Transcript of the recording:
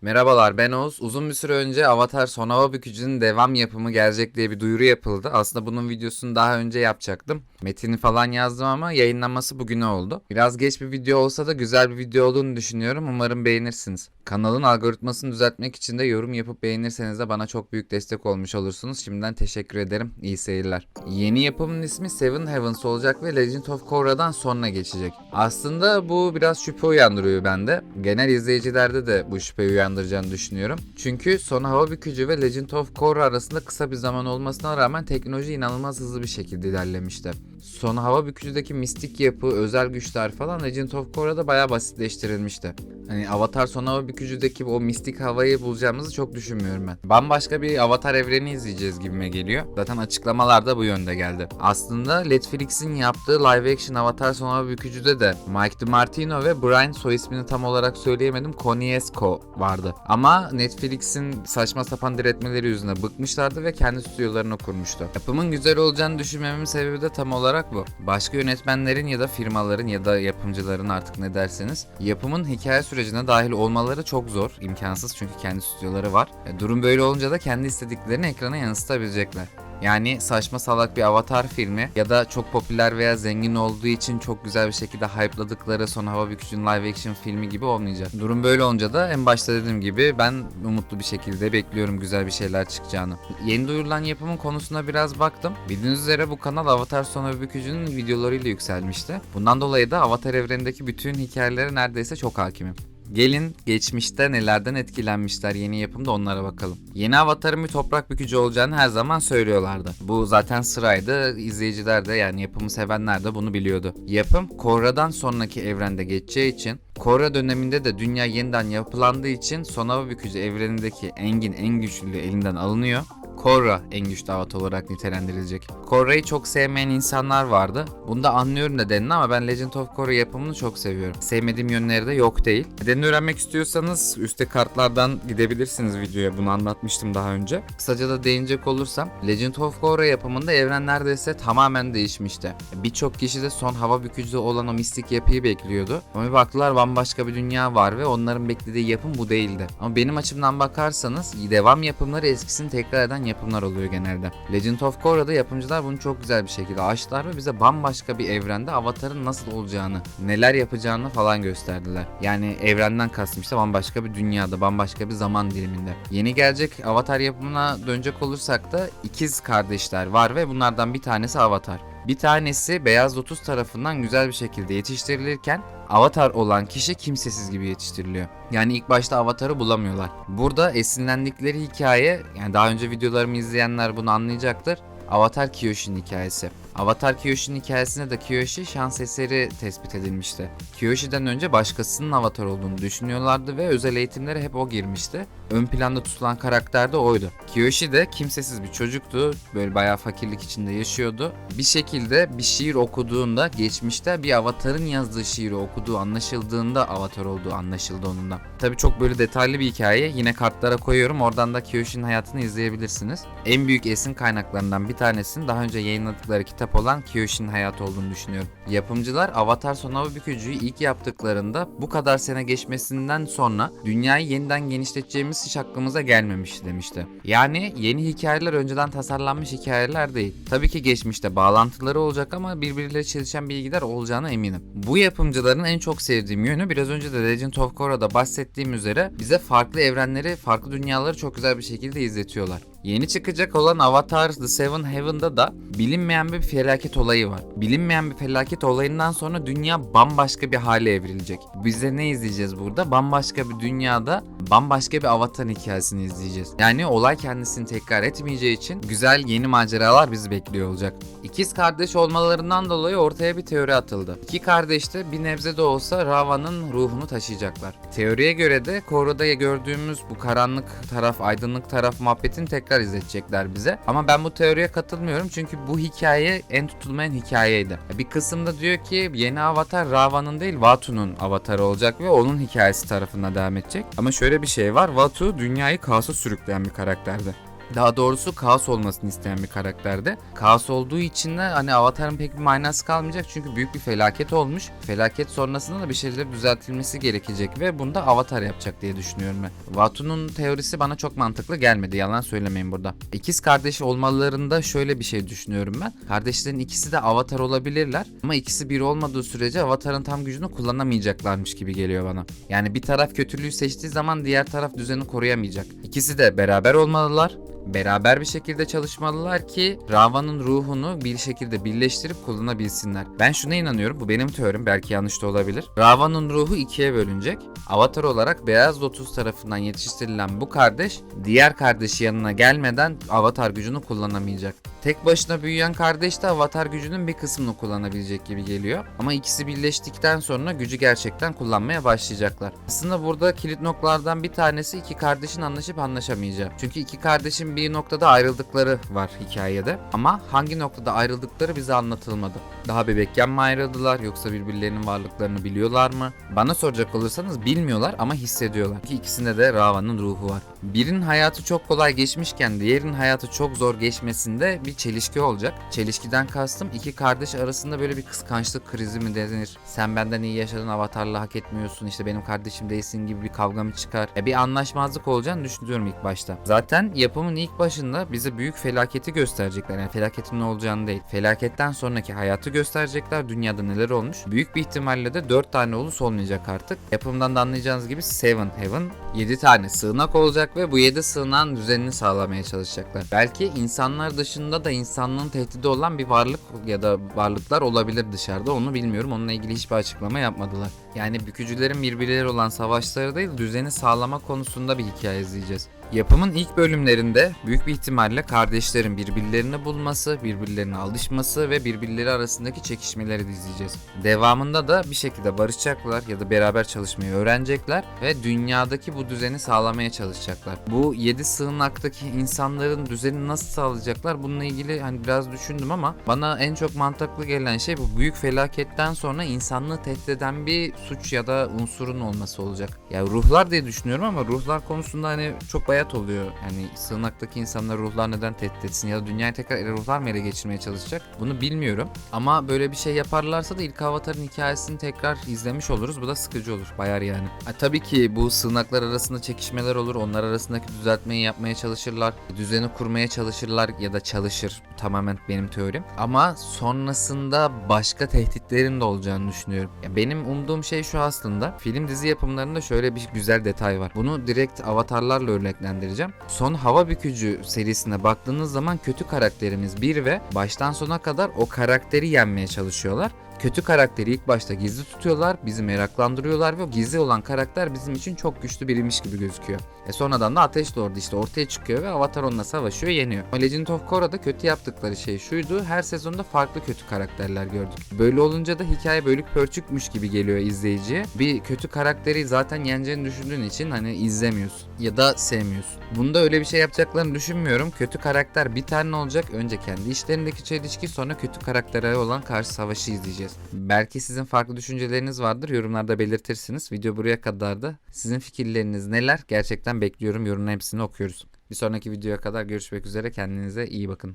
Merhabalar ben Oğuz. Uzun bir süre önce Avatar Son Hava Bükücü'nün devam yapımı gelecek diye bir duyuru yapıldı. Aslında bunun videosunu daha önce yapacaktım. Metini falan yazdım ama yayınlanması bugüne oldu. Biraz geç bir video olsa da güzel bir video olduğunu düşünüyorum. Umarım beğenirsiniz. Kanalın algoritmasını düzeltmek için de yorum yapıp beğenirseniz de bana çok büyük destek olmuş olursunuz. Şimdiden teşekkür ederim. İyi seyirler. Yeni yapımın ismi Seven Heavens olacak ve Legend of Korra'dan sonra geçecek. Aslında bu biraz şüphe uyandırıyor bende. Genel izleyicilerde de bu şüpheyi uyandıracağını düşünüyorum. Çünkü Son Hava Bükücü ve Legend of Korra arasında kısa bir zaman olmasına rağmen teknoloji inanılmaz hızlı bir şekilde ilerlemişti. Son Hava Bükücü'deki mistik yapı, özel güçler falan Legend of Korra'da bayağı basitleştirilmişti. Hani Avatar Son Hava Bükücü'deki o mistik havayı bulacağımızı çok düşünmüyorum ben. Bambaşka bir Avatar evreni izleyeceğiz gibime geliyor. Zaten açıklamalar da bu yönde geldi. Aslında Netflix'in yaptığı live action Avatar Son Hava Bükücü'de de Mike DiMartino ve Brian soy ismini tam olarak söyleyemedim Koniesko vardı. Ama Netflix'in saçma sapan diretmeleri yüzüne bıkmışlardı ve kendi stüdyolarını kurmuştu. Yapımın güzel olacağını düşünmememin sebebi de tam olarak bu. Başka yönetmenlerin ya da firmaların ya da yapımcıların artık ne derseniz yapımın hikaye sürecine dahil olmaları çok zor, imkansız çünkü kendi stüdyoları var. E, durum böyle olunca da kendi istediklerini ekrana yansıtabilecekler. Yani saçma salak bir avatar filmi ya da çok popüler veya zengin olduğu için çok güzel bir şekilde hype'ladıkları Son Hava Bükücü'nün live action filmi gibi olmayacak. Durum böyle olunca da en başta dediğim gibi ben umutlu bir şekilde bekliyorum güzel bir şeyler çıkacağını. Yeni duyurulan yapımın konusuna biraz baktım. Bildiğiniz üzere bu kanal Avatar Son Hava Bükücü'nün videolarıyla yükselmişti. Bundan dolayı da Avatar evrenindeki bütün hikayelere neredeyse çok hakimim. Gelin geçmişte nelerden etkilenmişler yeni yapımda onlara bakalım. Yeni avatarın bir toprak bükücü olacağını her zaman söylüyorlardı. Bu zaten sıraydı. İzleyiciler de yani yapımı sevenler de bunu biliyordu. Yapım Korra'dan sonraki evrende geçeceği için Korra döneminde de dünya yeniden yapılandığı için Sonava Bükücü evrenindeki Engin en güçlü elinden alınıyor. Korra en güçlü avatar olarak nitelendirilecek. Korra'yı çok sevmeyen insanlar vardı. Bunu da anlıyorum nedenini ama ben Legend of Korra yapımını çok seviyorum. Sevmediğim yönleri de yok değil. Nedenini öğrenmek istiyorsanız üstte kartlardan gidebilirsiniz videoya. Bunu anlatmıştım daha önce. Kısaca da değinecek olursam Legend of Korra yapımında evren neredeyse tamamen değişmişti. Birçok kişi de son hava bükücü olan o mistik yapıyı bekliyordu. Ama bir baktılar bambaşka bir dünya var ve onların beklediği yapım bu değildi. Ama benim açımdan bakarsanız devam yapımları eskisini tekrar eden yapımlar oluyor genelde. Legend of Korra'da yapımcılar bunu çok güzel bir şekilde açtılar ve bize bambaşka bir evrende Avatar'ın nasıl olacağını, neler yapacağını falan gösterdiler. Yani evrenden kastım işte bambaşka bir dünyada, bambaşka bir zaman diliminde. Yeni gelecek Avatar yapımına dönecek olursak da ikiz kardeşler var ve bunlardan bir tanesi Avatar. Bir tanesi Beyaz Lotus tarafından güzel bir şekilde yetiştirilirken Avatar olan kişi kimsesiz gibi yetiştiriliyor. Yani ilk başta Avatar'ı bulamıyorlar. Burada esinlendikleri hikaye, yani daha önce videolarımı izleyenler bunu anlayacaktır. Avatar Kiyoshi'nin hikayesi. Avatar Kiyoshi'nin hikayesinde de Kiyoshi şans eseri tespit edilmişti. Kiyoshi'den önce başkasının avatar olduğunu düşünüyorlardı ve özel eğitimlere hep o girmişti. Ön planda tutulan karakter de oydu. Kiyoshi de kimsesiz bir çocuktu. Böyle bayağı fakirlik içinde yaşıyordu. Bir şekilde bir şiir okuduğunda geçmişte bir avatarın yazdığı şiiri okuduğu anlaşıldığında avatar olduğu anlaşıldı onun da. Tabii çok böyle detaylı bir hikaye. Yine kartlara koyuyorum. Oradan da Kiyoshi'nin hayatını izleyebilirsiniz. En büyük esin kaynaklarından bir tanesinin daha önce yayınladıkları kitap olan Kiyoshi'nin hayatı olduğunu düşünüyorum. Yapımcılar Avatar Son Hava Bükücü'yü ilk yaptıklarında bu kadar sene geçmesinden sonra dünyayı yeniden genişleteceğimiz hiç aklımıza gelmemiş demişti. Yani yeni hikayeler önceden tasarlanmış hikayeler değil. Tabii ki geçmişte bağlantıları olacak ama birbirleriyle çelişen bilgiler olacağına eminim. Bu yapımcıların en çok sevdiğim yönü biraz önce de Legend of Korra'da bahsettiğim üzere bize farklı evrenleri, farklı dünyaları çok güzel bir şekilde izletiyorlar. Yeni çıkacak olan Avatar The Seven Heaven'da da bilinmeyen bir felaket olayı var. Bilinmeyen bir felaket olayından sonra dünya bambaşka bir hale evrilecek. Biz de ne izleyeceğiz burada? Bambaşka bir dünyada bambaşka bir Avatar hikayesini izleyeceğiz. Yani olay kendisini tekrar etmeyeceği için güzel yeni maceralar bizi bekliyor olacak. İkiz kardeş olmalarından dolayı ortaya bir teori atıldı. İki kardeş de bir nebze de olsa Rava'nın ruhunu taşıyacaklar. Teoriye göre de Korro'da gördüğümüz bu karanlık taraf, aydınlık taraf muhabbetini tekrar izletecekler bize. Ama ben bu teoriye katılmıyorum çünkü bu hikaye en tutulmayan hikayeydi. Bir kısımda diyor ki yeni avatar Rava'nın değil Vatu'nun avatarı olacak ve onun hikayesi tarafına devam edecek. Ama şöyle bir şey var. Vatu dünyayı kaosa sürükleyen bir karakterdi. Daha doğrusu kaos olmasını isteyen bir karakterde. Kaos olduğu için de hani Avatar'ın pek bir manası kalmayacak çünkü büyük bir felaket olmuş. Felaket sonrasında da bir şeyler düzeltilmesi gerekecek ve bunu da Avatar yapacak diye düşünüyorum ben. Vatu'nun teorisi bana çok mantıklı gelmedi yalan söylemeyin burada. İkiz kardeş olmalarında şöyle bir şey düşünüyorum ben. Kardeşlerin ikisi de Avatar olabilirler ama ikisi bir olmadığı sürece Avatar'ın tam gücünü kullanamayacaklarmış gibi geliyor bana. Yani bir taraf kötülüğü seçtiği zaman diğer taraf düzeni koruyamayacak. İkisi de beraber olmalılar beraber bir şekilde çalışmalılar ki Rava'nın ruhunu bir şekilde birleştirip kullanabilsinler. Ben şuna inanıyorum, bu benim teorim, belki yanlış da olabilir. Rava'nın ruhu ikiye bölünecek. Avatar olarak Beyaz Lotus tarafından yetiştirilen bu kardeş, diğer kardeşi yanına gelmeden Avatar gücünü kullanamayacak. Tek başına büyüyen kardeş de Avatar gücünün bir kısmını kullanabilecek gibi geliyor. Ama ikisi birleştikten sonra gücü gerçekten kullanmaya başlayacaklar. Aslında burada kilit noktalardan bir tanesi iki kardeşin anlaşıp anlaşamayacağı. Çünkü iki kardeşin bir noktada ayrıldıkları var hikayede. Ama hangi noktada ayrıldıkları bize anlatılmadı. Daha bebekken mi ayrıldılar yoksa birbirlerinin varlıklarını biliyorlar mı? Bana soracak olursanız bilmiyorlar ama hissediyorlar. Ki ikisinde de Rava'nın ruhu var. Birinin hayatı çok kolay geçmişken diğerinin hayatı çok zor geçmesinde bir çelişki olacak. Çelişkiden kastım iki kardeş arasında böyle bir kıskançlık krizi mi denir? Sen benden iyi yaşadın avatarla hak etmiyorsun işte benim kardeşim değilsin gibi bir kavga mı çıkar? E bir anlaşmazlık olacağını düşünüyorum ilk başta. Zaten yapımın ilk başında bize büyük felaketi gösterecekler. Yani felaketin ne olacağını değil. Felaketten sonraki hayatı gösterecekler. Dünyada neler olmuş. Büyük bir ihtimalle de 4 tane ulus olmayacak artık. Yapımdan da anlayacağınız gibi Seven Heaven 7 tane sığınak olacak ve bu 7 sığınağın düzenini sağlamaya çalışacaklar. Belki insanlar dışında da insanlığın tehdidi olan bir varlık ya da varlıklar olabilir dışarıda. Onu bilmiyorum. Onunla ilgili hiçbir açıklama yapmadılar. Yani bükücülerin birbirleri olan savaşları değil düzeni sağlama konusunda bir hikaye izleyeceğiz. Yapımın ilk bölümlerinde büyük bir ihtimalle kardeşlerin birbirlerini bulması, birbirlerine alışması ve birbirleri arasındaki çekişmeleri de izleyeceğiz. Devamında da bir şekilde barışacaklar ya da beraber çalışmayı öğrenecekler ve dünyadaki bu düzeni sağlamaya çalışacaklar. Bu 7 sığınaktaki insanların düzenini nasıl sağlayacaklar bununla ilgili hani biraz düşündüm ama bana en çok mantıklı gelen şey bu büyük felaketten sonra insanlığı tehdit eden bir suç ya da unsurun olması olacak. Ya ruhlar diye düşünüyorum ama ruhlar konusunda hani çok bayat oluyor. Yani sığınaktaki insanlar ruhlar neden tehdit etsin ya da dünyayı tekrar ruhlar mı ele geçirmeye çalışacak? Bunu bilmiyorum. Ama böyle bir şey yaparlarsa da ilk Avatar'ın hikayesini tekrar izlemiş oluruz. Bu da sıkıcı olur. Bayar yani. Ha, tabii ki bu sığınaklar arasında çekişmeler olur. Onlar arasındaki düzeltmeyi yapmaya çalışırlar. Düzeni kurmaya çalışırlar ya da çalışır. Tamamen benim teorim. Ama sonrasında başka tehditlerin de olacağını düşünüyorum. Ya benim umduğum şey şu aslında. Film dizi yapımlarında şöyle bir güzel detay var. Bunu direkt avatarlarla örneklendireceğim. Son Hava Bükücü serisine baktığınız zaman kötü karakterimiz bir ve baştan sona kadar o karakteri yenmeye çalışıyorlar. Kötü karakteri ilk başta gizli tutuyorlar, bizi meraklandırıyorlar ve gizli olan karakter bizim için çok güçlü biriymiş gibi gözüküyor. E sonradan da Ateş Lord işte ortaya çıkıyor ve Avatar onunla savaşıyor, yeniyor. Legend of Korra'da kötü yaptıkları şey şuydu, her sezonda farklı kötü karakterler gördük. Böyle olunca da hikaye bölük pörçükmüş gibi geliyor izleyiciye. Bir kötü karakteri zaten yeneceğini düşündüğün için hani izlemiyorsun ya da sevmiyorsun. Bunda öyle bir şey yapacaklarını düşünmüyorum. Kötü karakter bir tane olacak. Önce kendi işlerindeki çelişki sonra kötü karaktere olan karşı savaşı izleyeceğiz. Belki sizin farklı düşünceleriniz vardır. Yorumlarda belirtirsiniz. Video buraya kadar da sizin fikirleriniz neler? Gerçekten bekliyorum. Yorumların hepsini okuyoruz. Bir sonraki videoya kadar görüşmek üzere. Kendinize iyi bakın.